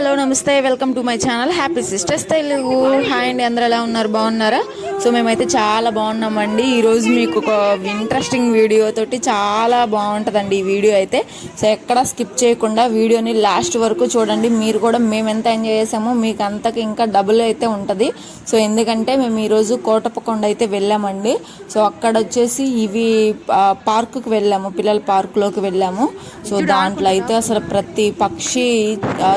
Hello నమస్తే welcome to my channel. Happy sisters Telugu. Hi అండి అందరు ఎలా ఉన్నారు? బాగున్నారా? సో మేమైతే చాలా బాగున్నామండి. ఈరోజు మీకు ఒక ఇంట్రెస్టింగ్ వీడియో తోటి చాలా బాగుంటుందండి ఈ వీడియో అయితే. సో ఎక్కడ స్కిప్ చేయకుండా వీడియోని లాస్ట్ వరకు చూడండి. మీరు కూడా మేము ఎంత ఎంజాయ్ చేసామో మీకు అంతకి ఇంకా డబుల్ అయితే ఉంటుంది. సో ఎందుకంటే మేము ఈరోజు కోటప్పకొండ అయితే వెళ్ళామండి. సో అక్కడ వచ్చేసి ఇవి పార్కుకి వెళ్ళాము. పిల్లల పార్కులోకి వెళ్ళాము. సో దాంట్లో అయితే అసలు ప్రతి పక్షి ఆ,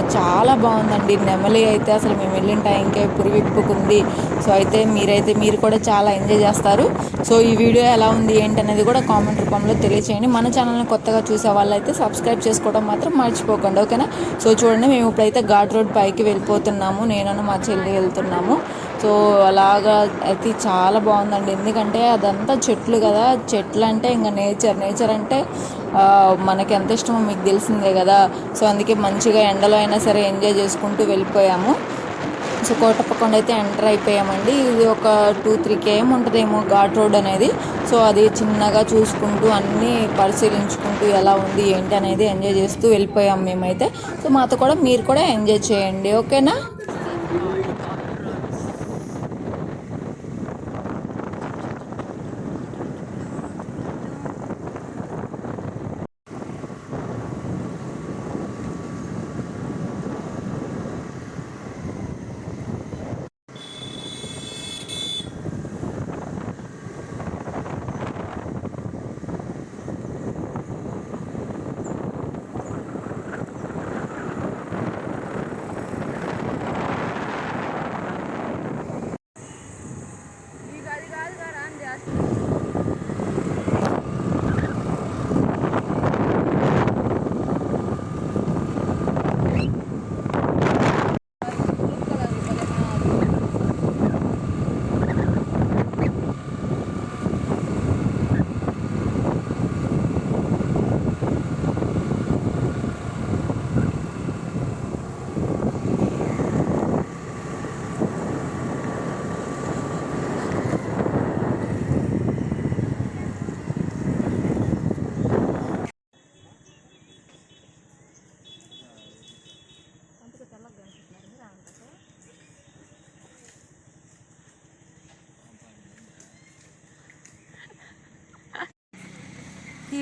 చాలా బాగుందండి. నెమలి అయితే అసలు మేము వెళ్ళిన టైంకే పురివిప్పుకుంది. సో అయితే మీరైతే మీరు కూడా చాలా ఎంజాయ్ చేస్తారు. సో ఈ వీడియో ఎలా ఉంది ఏంటి అనేది కూడా కామెంట్ రూపంలో తెలియచేయండి. మన ఛానల్ని కొత్తగా చూసే వాళ్ళైతే సబ్స్క్రైబ్ చేసుకోవడం మాత్రం మర్చిపోకండి ఓకేనా? సో చూడండి మేము ఇప్పుడైతే ఘాట్ రోడ్ పైకి వెళ్ళిపోతున్నాము. నేను మా చెల్లి వెళ్తున్నాము. సో అలాగా అయితే చాలా బాగుందండి. ఎందుకంటే అదంతా చెట్లు కదా. చెట్లు అంటే ఇంకా నేచర్. నేచర్ అంటే మనకి ఎంత ఇష్టమో మీకు తెలిసిందే కదా. సో అందుకే మంచిగా ఎండలో అయినా సరే ఎంజాయ్ చేసుకుంటూ వెళ్ళిపోయాము. సో కోటప్పకొండ అయితే ఎంటర్ అయిపోయామండి. ఇది ఒక టూ త్రీ కేఎం ఉంటుందేమో ఘాట్ రోడ్ అనేది. సో అది చిన్నగా చూసుకుంటూ అన్నీ పరిశీలించుకుంటూ ఎలా ఉంది ఏంటి అనేది ఎంజాయ్ చేస్తూ వెళ్ళిపోయాం మేమైతే. సో మాతో కూడా మీరు కూడా ఎంజాయ్ చేయండి. ఓకేనా?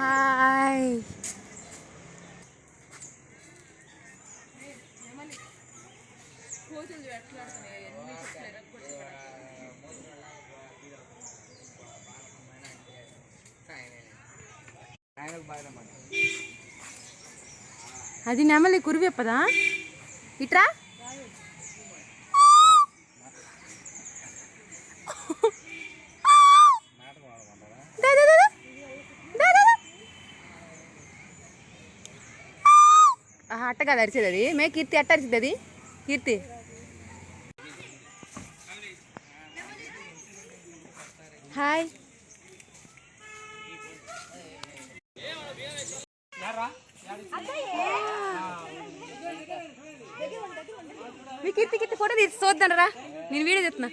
హాయ్ అది నెమలి కురివెప్పదా ఇట్రా అట్ట కదా అరిచేది అది. మే కీర్తి అట్ట అరిచింది అది. కీర్తి. హాయ్. మీ కీర్తి కీర్తి ఫోటో తీసి చూద్దాం రా నేను వీడియో చెప్తున్నా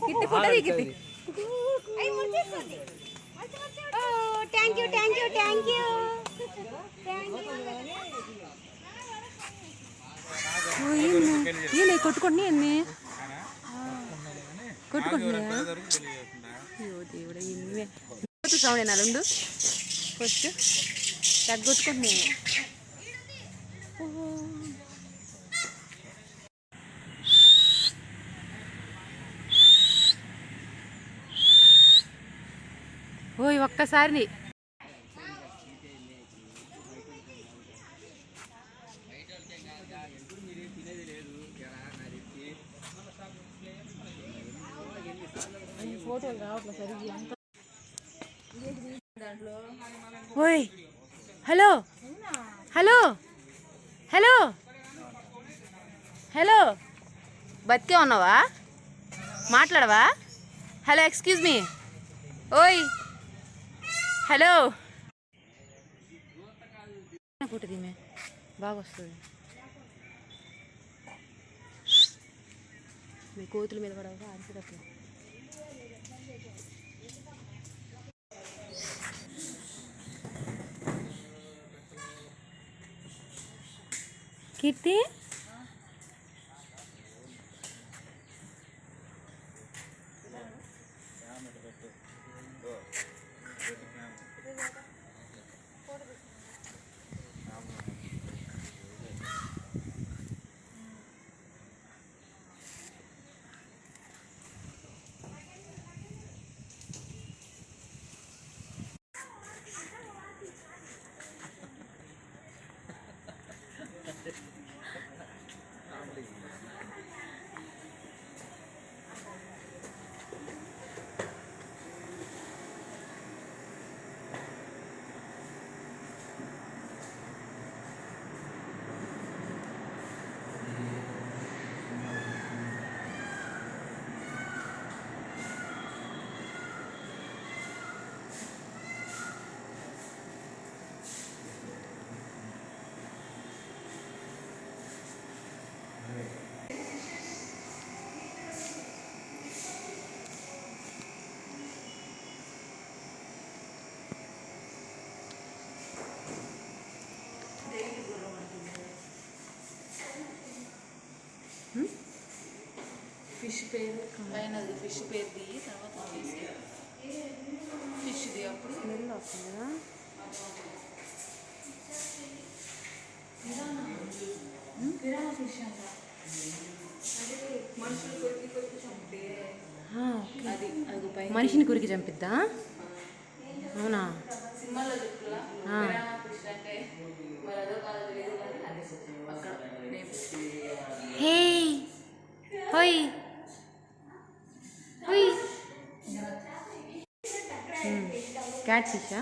Keerthi photo thank you thank you thank you ఏనే కొట్టుకోండి ఎన్ని కొట్టుకుంటున్నాయా. సౌండ్ అయినా రెండు ఫస్ట్ తగ్గొట్టుకుంటున్నాయి ఓ ఒక్కసారి ఓయ్ హలో హలో హలో హలో. బతికే ఉన్నావా? మాట్లాడవా? Hello excuse me. ఓయ్ హలో కుట్టది మే బాగా వస్తుంది మీ కోతుల మీద పడవగా అరిసేటప్పుడు కీర్తి ఫిష్ పేరు పైన ఫిష్ పేరు దిగి తర్వాత వేసి ఫిష్ది అప్పుడు. స్మెల్ వస్తుంది? కదా కిరాణా ఫిష్ అంట. మనిషిని కురికి చంపిద్దా? అవునా? సినిమాలో చెప్పులా క్యాట్ ఫిషా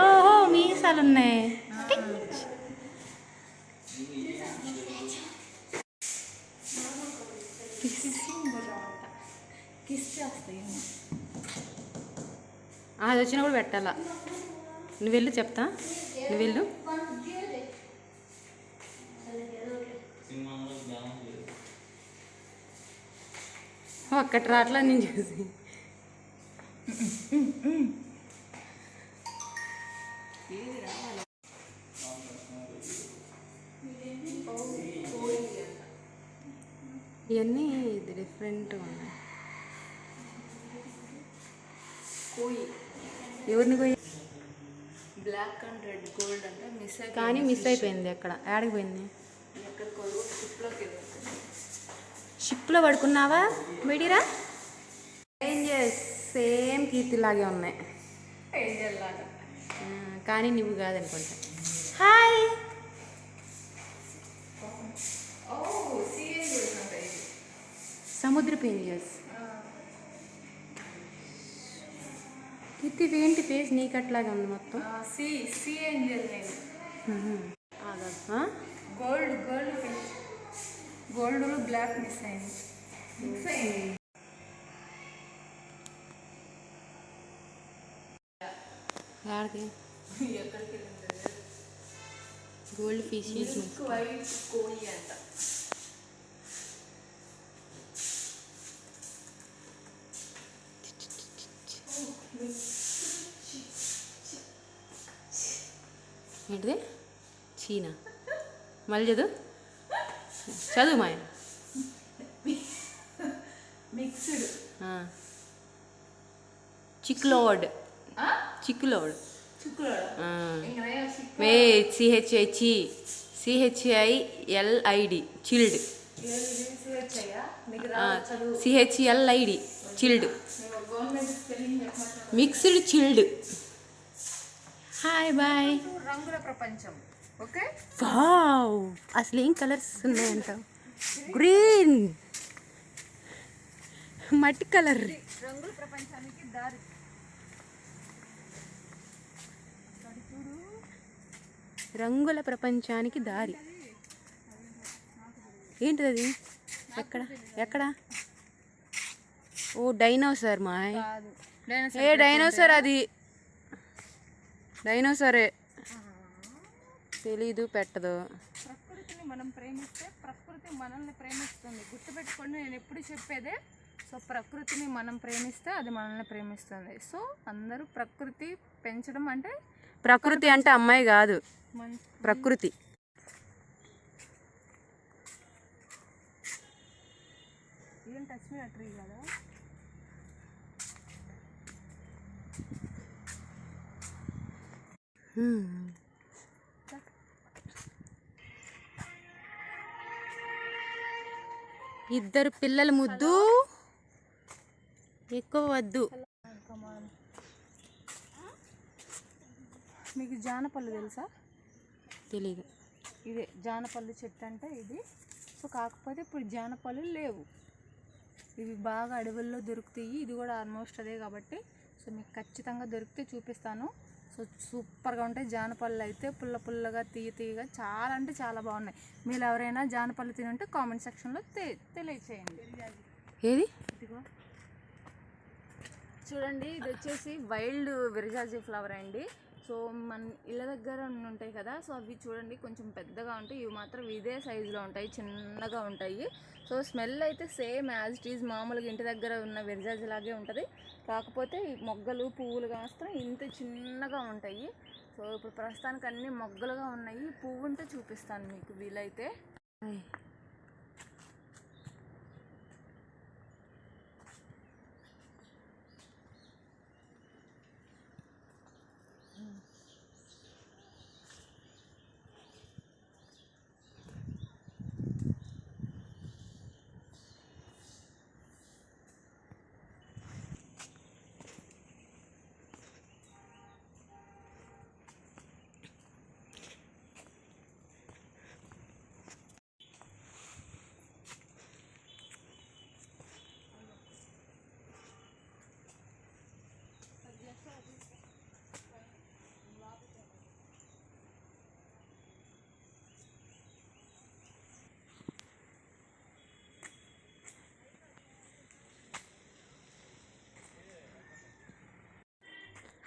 ఓహో మీసాలు ఉన్నాయి అది వచ్చినప్పుడు పెట్టాలా? నువ్వు వెళ్ళు చెప్తా. నువ్వు వెళ్ళు. ఒక్కటి రాట్లా నేను చూసి. ఇవన్నీ ఇది డిఫరెంట్గా ఉన్నాయి. కోయి. ఎవరిని పోయి బ్లాక్ అండ్ రెడ్ గోల్డ్ అంటే మిస్ అయిపోయింది. కానీ మిస్ అయిపోయింది అక్కడ. ఏడకి పోయింది? షిప్లో పడుకున్నావా బయటిరా ఏంజెస్ సేమ్ కీర్తిలాగే ఉన్నాయి. కానీ నువ్వు కాదనుకుంటా. హాయ్! ఓ సీ ఏంజల్స్ ఇది. ఏంటి ఫేస్ నీకు అట్లాగే ఉంది మొత్తం. సి సి ఏంజల్ నేను? Gold gold gold black miss అయింది. మిక్స్ అయింది. యాడికి ఎక్కడికి వెళ్ళింది గోల్డ్ ఫిష్ వైట్ కోయి అంట ఏంటిది చీనా మళ్ళీ చదువు చదువు మాయ మిక్స్డ్ చిక్లోడ్ చిక్లోడ్ చుక్కులోడా వే సిహెచ్ఐచి C H I L I D child C H L I D child mixed child hi boy రంగుల ప్రపంచం ఓకే వావ్ అసలు ఏం కలర్స్ ఉన్నాయంట గ్రీన్ మట్టి కలర్ రంగుల ప్రపంచానికి దారి రంగుల ప్రపంచానికి దారి. ఏంటిది అది ఎక్కడ? ఎక్కడ? ఓ డైనోసార్ మా ఏ డైనోసార్ అది? డైనోసారే. తెలీదు పెట్టదు. ప్రకృతిని మనం ప్రేమిస్తే ప్రకృతి మనల్ని ప్రేమిస్తుంది. గుర్తుపెట్టుకోండి నేను ఎప్పుడు చెప్పేదే సో ప్రకృతిని మనం ప్రేమిస్తే అది మనల్ని ప్రేమిస్తుంది. సో అందరూ ప్రకృతి పెంచడం అంటే ప్రకృతి అంటే అమ్మాయి కాదు. ప్రకృతి. ఇద్దరు పిల్లల ముద్దు. ఎక్కువ వద్దు. మీకు జానపళ్ళు తెలుసా? తెలీదు. ఇదే జానపల్లి చెట్టు అంటే ఇది. సో కాకపోతే ఇప్పుడు జానపళ్ళు లేవు. ఇవి బాగా అడవుల్లో దొరుకుతాయి. ఇది కూడా ఆల్మోస్ట్ అదే కాబట్టి. సో మీకు ఖచ్చితంగా దొరికితే చూపిస్తాను. సో సూపర్గా ఉంటాయి. జానపళ్ళు అయితే పుల్ల పుల్లగా తీయ తీయగా చాలా అంటే చాలా బాగున్నాయి. మీరు ఎవరైనా జానపళ్ళు తినుంటే కామెంట్ సెక్షన్లో తె తెలియచేయండి. ఏది? చూడండి ఇది వచ్చేసి వైల్డ్ విరజాజీ ఫ్లవర్ అండి. సో మన ఇళ్ళ దగ్గర ఉంటాయి కదా సో అవి చూడండి కొంచెం పెద్దగా ఉంటాయి. ఇవి మాత్రం ఇదే సైజులో ఉంటాయి చిన్నగా ఉంటాయి. సో స్మెల్ అయితే సేమ్ యాజ్ ఇట్ ఈజ్ మామూలుగా ఇంటి దగ్గర ఉన్న విరజాజీ లాగే ఉంటుంది. కాకపోతే మొగ్గలు పువ్వులు మాత్రం ఇంత చిన్నగా ఉంటాయి. సో ఇప్పుడు ప్రస్తుతానికి అన్ని మొగ్గలుగా ఉన్నాయి. పువ్వు ఉంటే చూపిస్తాను మీకు వీలైతే.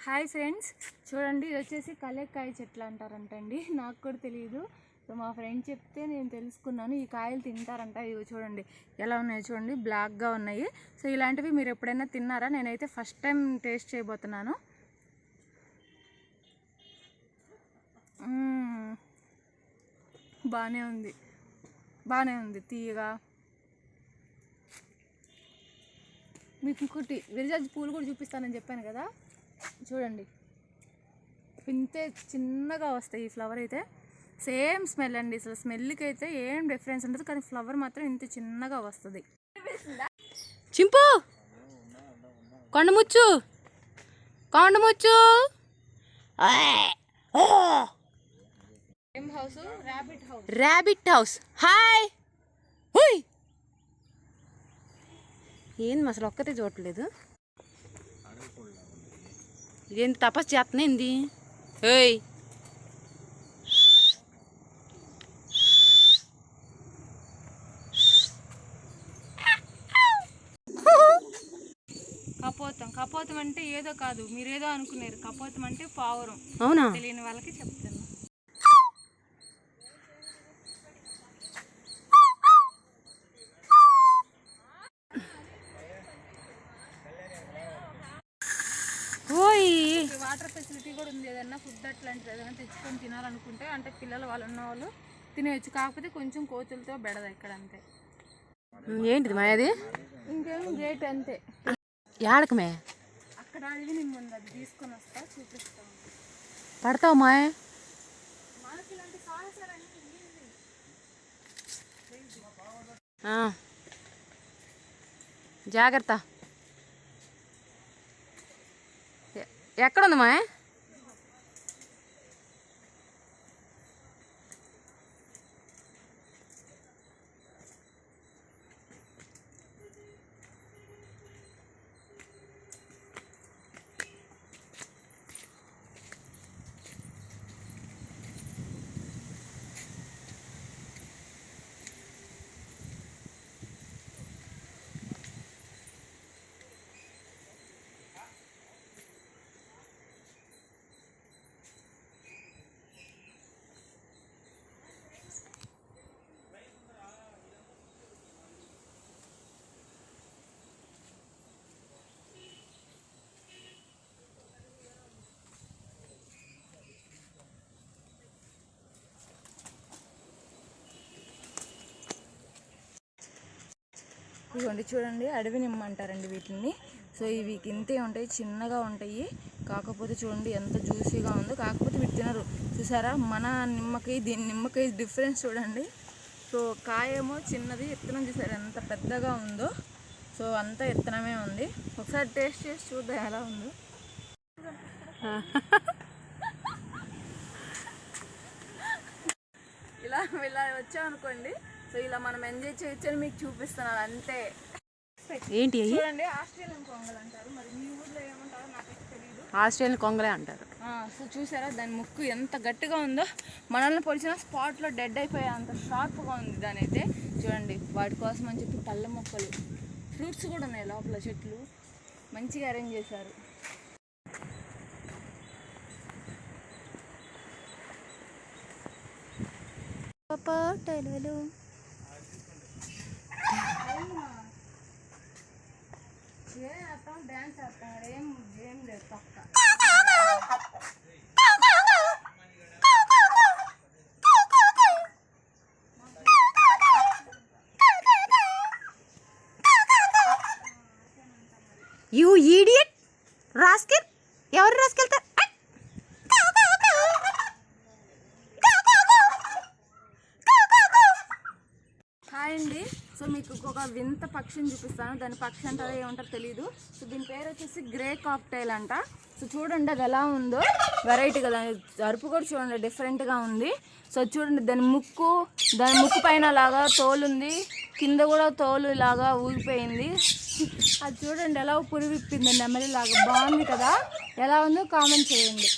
Hi friends. చూడండి ఇది వచ్చేసి కలేకాయ చెట్లు అంటారంటండి. నాకు కూడా తెలియదు సో మా ఫ్రెండ్ చెప్తే నేను తెలుసుకున్నాను. ఈ కాయలు తింటారంట. ఇవి చూడండి ఎలా ఉన్నాయో చూడండి. బ్లాక్గా ఉన్నాయి. సో ఇలాంటివి మీరు ఎప్పుడైనా తిన్నారా? నేనైతే ఫస్ట్ టైం టేస్ట్ చేయబోతున్నాను. బాగానే ఉంది. బాగానే ఉంది. తీయగా. మీకు ఇంకోటి విరిజాజ్ పూలు కూడా చూపిస్తానని చెప్పాను కదా? చూడండి. ఇంతే చిన్నగా వస్తాయి ఈ ఫ్లవర్ అయితే. సేమ్ స్మెల్ అండి అసలు. స్మెల్కి అయితే ఏం డిఫరెన్స్ ఉండదు. కానీ ఫ్లవర్ మాత్రం ఇంత చిన్నగా వస్తుంది. చింపు! కొండముచ్చు కొండముచ్చు ఏం ర్యాబిట్ హౌస్ హాయ్ హుయ్! ఏంది అసలు ఒక్కతే చూడట్లేదు ఇదేంటి తపస్సు చేస్తున్నా ఏంది ఏయ్. కపోతం. కపోతం అంటే ఏదో కాదు. మీరు ఏదో అనుకున్నారు కపోతం అంటే పావురం. అవునా? తెలియని వాళ్ళకి చెప్తాను ఓయ్ వాటర్ ఫెసిలిటీ కూడా ఉంది ఏదైనా ఫుడ్ అట్లాంటిది ఏదైనా తెచ్చుకొని తినాలనుకుంటే అంటే పిల్లలు వాళ్ళు ఉన్న వాళ్ళు తినేయచ్చు. కాకపోతే కొంచెం కోతులతో బెడద ఇక్కడ అంతే. ఏంటిది మాయది ఇంకేం గేట్ అంతే. ఏడకమే అక్కడ అడిగి నేను ముందు అది తీసుకొని వస్తా చూపిస్తాను పడతావు మాయ. జాగ్రత్త. ఎక్కడుంది మాయ? ఇదిగోండి చూడండి అడవి నిమ్మ అంటారండి వీటిని. సో ఇవి ఇంతే ఉంటాయి చిన్నగా ఉంటాయి. కాకపోతే చూడండి ఎంత జ్యూసీగా ఉందో. కాకపోతే వీటి తినరు. చూసారా? మన నిమ్మకాయ దీని నిమ్మకాయ డిఫరెన్స్ చూడండి. సో కాయేమో చిన్నది విత్తనం చూసారు? ఎంత పెద్దగా ఉందో. సో అంతా విత్తనమే ఉంది. ఒకసారి టేస్ట్ చేసి చూద్దాం ఎలా ఉందో. ఇలా ఇలా వచ్చామనుకోండి. సో ఇలా మనం ఎంజాయ్ చేయొచ్చు అని మీకు చూపిస్తున్నాను అంతే. ఏంటి చూడండి ఆస్ట్రేలియన్ కొంగలు అంటారు. మరి మీ ఊర్లో ఏమంటారో నాకైతే తెలియదు ఆస్ట్రేలియన్ కొంగలే అంటారు. సో చూసారా దాని ముక్కు ఎంత గట్టిగా ఉందో. మనల్ని పొడిచిన స్పాట్లో డెడ్ అయిపోయే అంత షార్ప్గా ఉంది దాని అయితే చూడండి వాటి కోసం అని చెప్పి పళ్ళ మొక్కలు. ఫ్రూట్స్ కూడా ఉన్నాయి లోపల చెట్లు. మంచిగా అరేంజ్ చేశారు. డ్యాన్స్ చేస్తాం ఏం ఏం లేదు పక్క యూ ఈడియట్ రాస్కెల్ ఎవరు రాసుకెళ్తారు హాయ్ అండి సో మీకు ఒక వింత పక్షిని చూపిస్తాను. దాని పక్షి అంటారో ఏమంటారో తెలియదు సో దీని పేరు వచ్చేసి గ్రే కాక్టైల్ అంట. సో చూడండి అది ఎలా ఉందో. వెరైటీ కదా. అరుపు కూడా చూడండి డిఫరెంట్గా ఉంది. సో చూడండి దాని ముక్కు దాని ముక్కు పైన లాగా తోలు ఉంది. కింద కూడా తోలు ఇలాగా ఊగిపోయింది. అది చూడండి ఎలా పురివిప్పింది నెమలి లాగా. బాగుంది కదా. ఎలా ఉందో కామెంట్ చేయండి.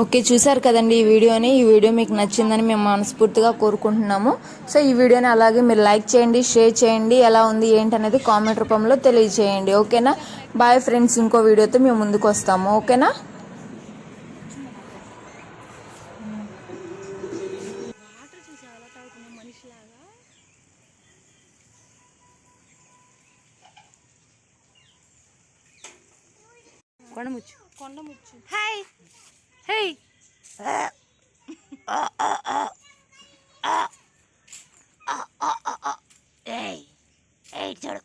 ఓకే చూసారు కదండి ఈ వీడియోని. ఈ వీడియో మీకు నచ్చిందని మేము మనస్ఫూర్తిగా కోరుకుంటున్నాము. సో ఈ వీడియోని అలాగే మీరు లైక్ చేయండి షేర్ చేయండి ఎలా ఉంది ఏంటి అనేది కామెంట్ రూపంలో తెలియజేయండి. ఓకేనా? బాయ్ ఫ్రెండ్స్ ఇంకో వీడియోతో మేము ముందుకు వస్తాము. ఓకేనా? కొండముచ్చు. కొండముచ్చు. హాయ్ হেই এই এই তোর